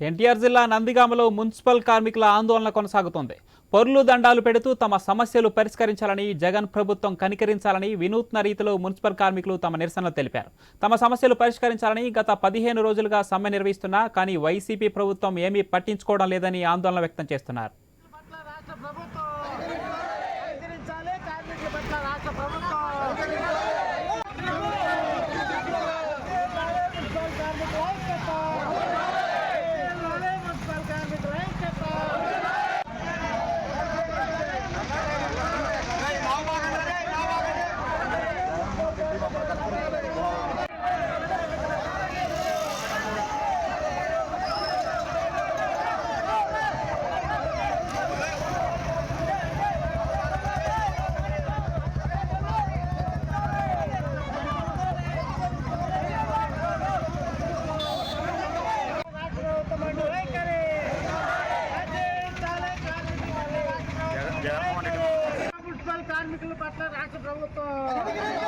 ఎన్టీఆర్ జిల్లా నందిగామలో మున్సిపల్ కార్మికుల ఆందోళన కొనసాగుతోంది. పొర్లు దండాలు పెడుతూ తమ సమస్యలు పరిష్కరించాలని జగన్ ప్రభుత్వం కనికరించాలని వినూత్న రీతిలో మున్సిపల్ కార్మికులు తమ నిరసనలు తెలిపారు. తమ సమస్యలు పరిష్కరించాలని గత పదిహేను రోజులుగా సమ్మె నిర్వహిస్తున్నా కానీ వైసీపీ ప్రభుత్వం ఏమీ పట్టించుకోవడం లేదని ఆందోళన వ్యక్తం చేస్తున్నారు పట్ల రాష్ట్ర ప్రభుత్వం కనికరించాలి కార్మికుల పట్ల రాష్ట్ర ప్రభుత్వం మున్సిపల్ కార్మికుల ఐక్యత. మున్సిపల్ కార్మికుల ఐక్యత. రాష్ట్ర ప్రభుత్వం అంటూ వైఖరి. కనికరించాలి కార్మికుల పట్ల రాష్ట్ర ప్రభుత్వం. మున్సిపల్ కార్మికుల పట్ల రాష్ట్ర ప్రభుత్వం